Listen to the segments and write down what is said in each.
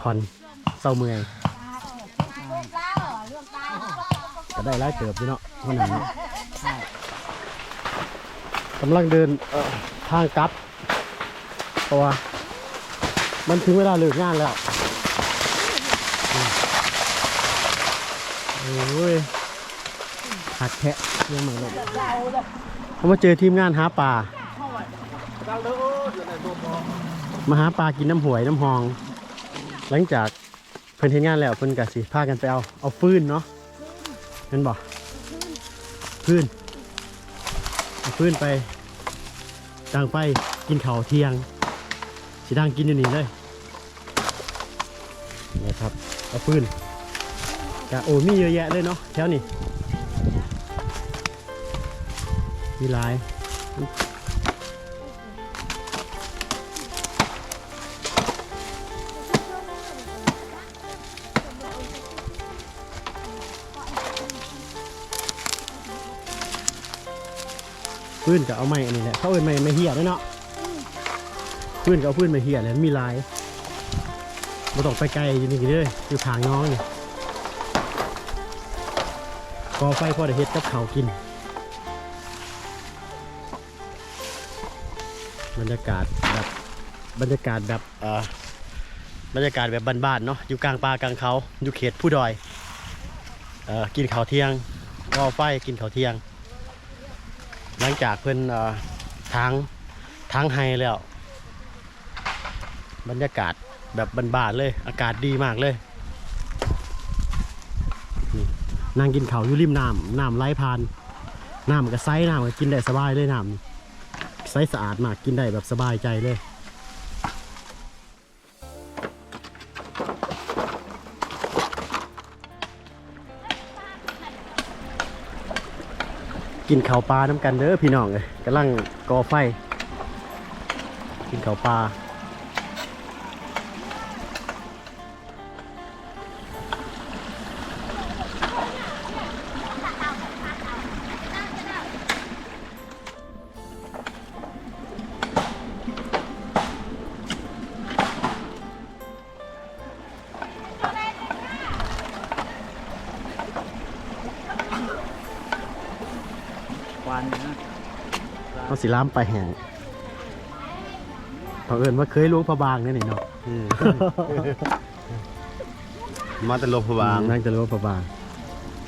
ผ่อนเศร้าเมื่อยก็ได้ไล่เติบอยู่เนาะวันนั้นกำลังเดินทางกลับเพราะว่ามันถึงเวลาเลิกงานแล้วโอ้ยหักแทะยังเหมือนเลยเขามาเจอทีมงานหาปลามาหาปลากินน้ำหวยน้ำหอง หลังจากเพิ่นเฮ็ดงานแล้วเพิ่นก็สิพากันไปเอาเอาฟืนเนาะเห็นบ่ฟืนเอาฟืนไปดังไฟกินข้าวเที่ยงสิดังกินอยู่นี่เลยนะครับเอาฟืนก็โอ้มีเยอะแยะเลยเนาะแถวนี้มีหลาย พื้นก็เอาไม้อันนี้แหละเขาเอินไม้ไม้เหี้ยด้วยเนาะพื้นก็เอาพื้นไม้เหี้ยเลยมีลายมาต้องไปไกลอยู่นี่เลยอยู่ขางน้องนี่กอไฟพอได้เฮ็ดกับเขากิน บรรยากาศแบบบรรยากาศแบบเอ่อบรรยากาศแบบบ้านๆเนาะอยู่กลางป่ากลางเขาอยู่เขตผู้ดอยเอ่อกินข้าวเที่ยงก่อไฟกินข้าวเที่ยง หลังจากเพิ่นเอ่อทางทางไฮแล้ว บรรยากาศแบบบานๆเลย อากาศดีมากเลยนั่งกินข้าวอยู่ริมน้ำน้ำไหลผ่านน้ำกับไซน้ำก็กินได้สบายเลยน้ำไซสะอาดมากกินได้แบบสบายใจเลย กินข้าวปลาน้ำกันเด้อพี่น้องเลยกำลังก่อไฟ กินข้าวปลา เขาสิล้ามไปลาแห้งเผอิญว่าเคยล้วงพระบางนี่นี่เนาะมาแต่ลมพบางนั่งจะล้วงพระบาง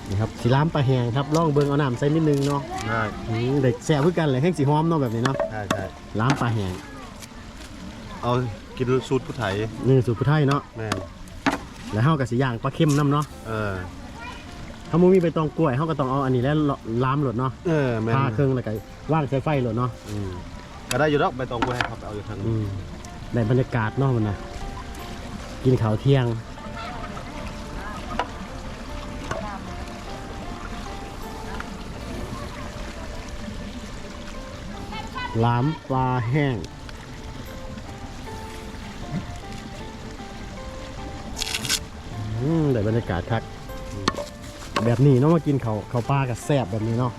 นี่ครับสิล้ามไปลาแห้งครับล่องเบิงเอาน้ำใส่นิดนึงเนาะใช่อืมเด็กแซ่บเพื่อกันเลยแห้งสีหอมเนาะแบบนี้เนาะใช่ใช่ล้ามปลาแห้งเอากินสูตรผู้ไทยนี่สูตรผู้ไทยเนาะแม่นแล้วเฮากับสีย่างปลาเค็มน้ำเนาะเออ ถ้ามูมีใบตองกล้วยเฮาก็ต้องเอาอันนี้แล้วล้ามหลดเนาะเออแม่นพาเครื่องแล้วก็ว่างใส่ไฟหลดเนาะอืมก็ได้อยู่ดอกใบตองกูให้ครับเอาอยู่ทางอืมได้บรรยากาศเนาะมันนะกินข้าวเที่ยง ล้ามปลาแห้ง อืมได้บรรยากาศคักอืม แบบนี้เนาะมากินเขาเขาปลากับแซ่บแบบนี้เนาะ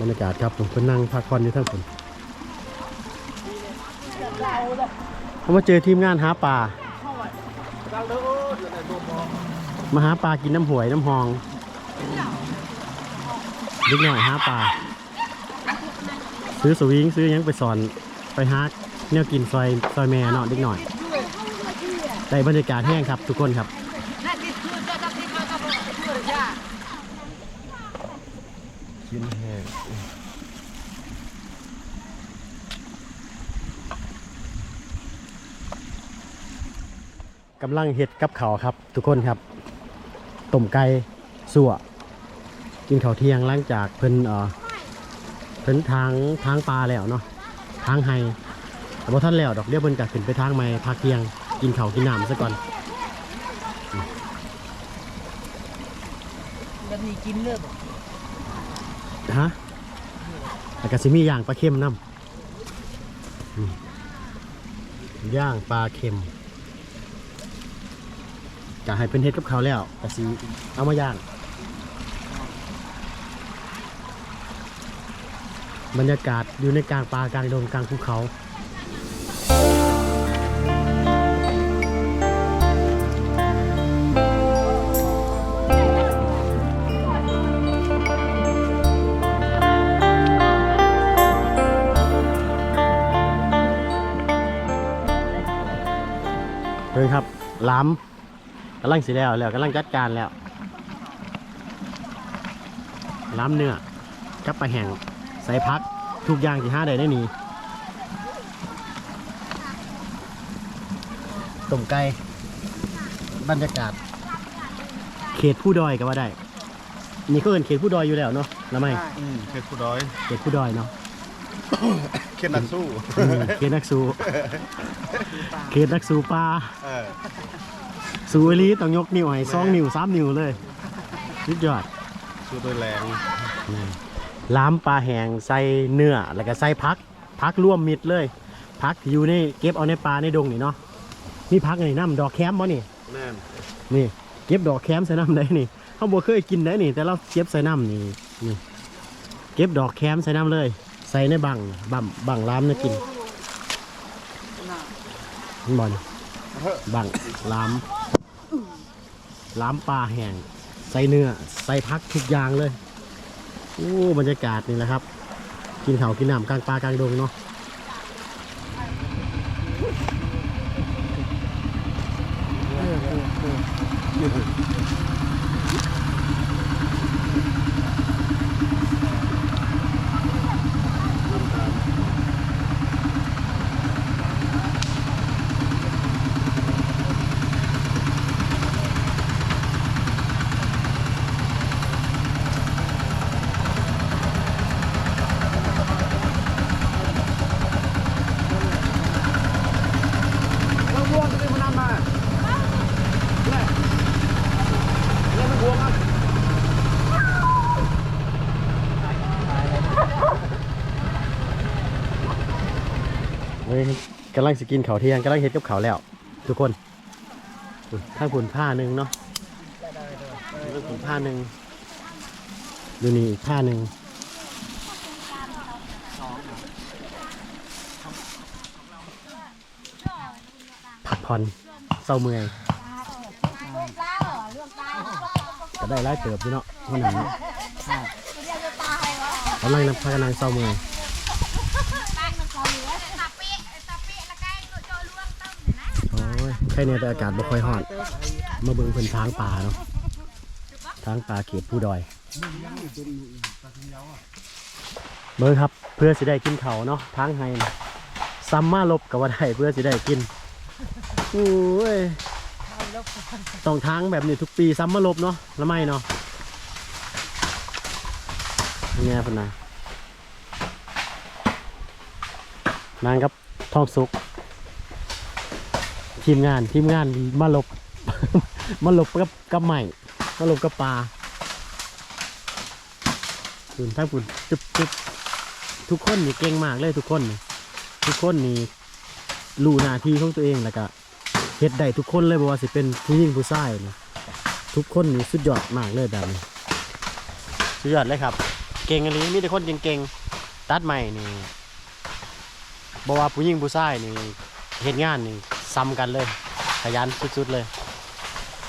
บรรยากาศครับผมคนนั่งพักผ่อนอยู่ทั้งคนเขามาเจอทีมงานหาปลามาหาปลากินน้ำหวยน้ำหองเล็กหน่อยหาปลาซื้อสวิงซื้อยังไปสอนไปฮัก แนวกินซอยซอยแม่เนาะเด็กหน่อยได้บรรยากาศแห้งครับทุกคนครับกินแห้งกำลังเห็ดกับเขาครับ ทุกคนครับต้มไก่สั่วกินข้าวเที่ยงหลังจากเพิ่นเอ่อเพิ่นทางทางปลาแล้วเนาะทางไฮ แต่ว่าท่านแล้วดอกเดียวเพิ่นก็ขึ้นไปทางไม้พักเที่ยง กินข้าวกินน้ำซะก่อนแบบนี้กินเลยบ่ฮะแล้วก็สิมีย่างปลาเค็มน้ำอืมย่างปลาเค็มก็ให้เป็นเฮ็ดกับเขาวแล้วก็สิเอามาย่างบรรยากาศอยู่ในกลางป่ากลางดงกลางภูเขา ล้ำกำลังสีแล้วแล้วกำลังจัดการแล้ว ล้ำเนื้อกับปลาแห้งใส่พักทุกอย่างที่ห้าได้ได้นี้ต้มไก่บรรยากาศ เขตผู้ดอยก็ว่าได้ นี่ก็เอินเขตผู้ดอยอยู่แล้วเนาะแล้วไหมอืมเขตผู้ดอย เขตผู้ดอยเนาะ เขตนักสู้อืมเขตนักสู้เขตนักสู้ปลาเออสู้อีหลีต้องยกนิ้วให้สองนิ้วสามนิ้วเลยสุดยอดสู้โดยแรงล้ามปลาแห้งใส่เนื้อแล้วก็ใส่พักพักร่วมมิดเลย พักที่อยู่ในเก็บเอาในปลาในดงนี่เนาะนี่พักนี่น้ำดอกแคมบ่นี่ แน่นนี่เก็บดอกแคมใส่น้ำได้นี่เขาบ่เคยกินได้นี่ แต่เราเก็บใส่น้ำนี่นี่ เก็บดอกแคมใส่น้ำเลยใส่ในบังบังบังล้ามนะกินเห็นบ่นบังล้ามล้ามปลาแห้งใส่เนื้อใส่พักทุกอย่างเลยโอ้บรรยากาศนี่แหละครับ กินเขากินน้ำกลางป่ากลางดงเนาะเฮ้ยกำลังสกินเขาเที่ยงกำลังเฮ็ดกับเขาแล้ว ทุกคนถ้าผุนผ้าหนึ่งเนาะผุนผ้าหนึ่งดูนี่อีกผ้าหนึ่งพักผ่อนเศร้าเมื่อยก็ได้ไล่เติบอยู่เนาะวันนั้นกำลังนำพากันนางเศร้าเมื่อย โแค่นี้แต่อากาศบ่ค่อยร้อน มาเบิ่งเพิ่นทางป่าเนาะทางป่าเขตผู้ดอย เบิ่งครับเพื่อสิได้กินเขาวเนาะทางไห้น่ะซัมมาลบก็ว่าได้เพื่อสิได้กินโอ้ยต้องทางแบบนี้ทุกปีซัมมาลบเนาะแล้วไม่เนาะนี่ไงพิ่นนะนางกับทองสุก ทีมงานทีมงานมาหลบ มาหลบกับกับใหม่มาหลบกับปลาคุณถ้าคุณจุบจุบทุกคนนี่เก่งมากเลยทุกคนนี่ทุกคนนี่รู้หน้าที่ของตัวเองแล้วก็เฮ็ดได้ทุกคนเลยบอกว่าสิเป็นผู้หญิงผู้ชายนี่ทุกคนนี่สุดยอดมากเลยแบบนี้สุดยอดเลยครับ เก่งอันนี้มีแต่คนเก่งๆตัดใหม่นี่บอกว่าผู้หญิงผู้ชายนี่เห็นงานนี่ ซ้ำกันเลยขยันสุดๆเลย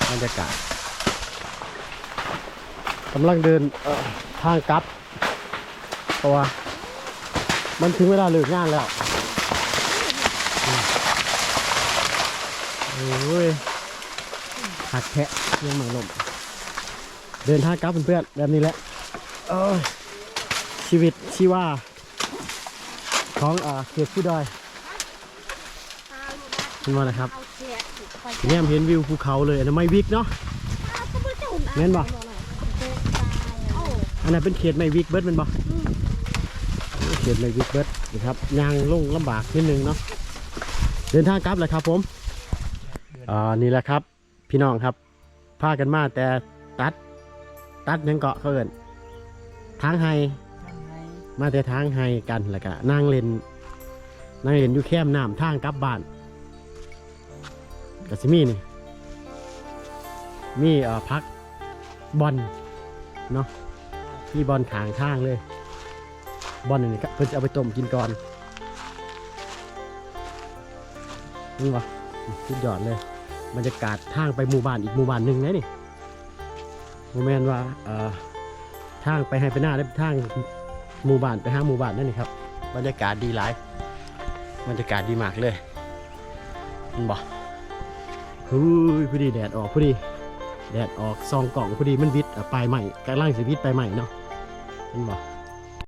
บรรยากาศกำลังเดินทางกลับเพราะว่ามันถึงเวลาเลิกงานแล้วโอ้ยหักแทะเรื่องหมังลมเดินทางกลับเพื่อนๆแบบนี้แหละชีวิตชีว่าของอ่าเขตผู้ดอย ขึ้นมานะครับทีนี้เห็นวิวภูเขาเลยอันนั้นไม่วิกเนาะแม่นบ่อันนั้นเป็นเขตไม่วิกเบิร์ดแมันบ่เขตไม่วิกเบิร์ดนะครับยางลงลำบากนิดนึงเนาะเดินทางกลับแหละครับผมอ่านี่แหละครับ พี่น้องครับพากันมาแต่ตัด ตัดหยังเกาะเขาเอินทางไฮมาแต่ทางไฮกันแล้วก็นั่งเล่นนั่งเล่นอยู่แคมป์น้ำทางกลับบ้าน ก็สิมีนี่ มีเอ่อพักบอลเนาะมีบอลขางทางเลย บอลนี่ครับเพิ่นจะเอาไปต้มกินก่อนนี่วะสุดยอดเลยบรรยากาศทางไปหมู่บ้านอีกหมู่บ้านหนึ่งนะนี่โมแมนว่าเอ่อทางไปให้ไปหน้าได้ทางหมู่บ้านไปหาหมู่บ้านนั่นนี่ครับ บรรยากาศดีหลาย บรรยากาศดีมากเลยเห็นบ่ ฮ้ยพอดีแดดออกพอดี แดดออกซองกล่องพอดีมันวิดปลายใหม่กำลังสิวิดปลายใหม่เนาะเห็นบ่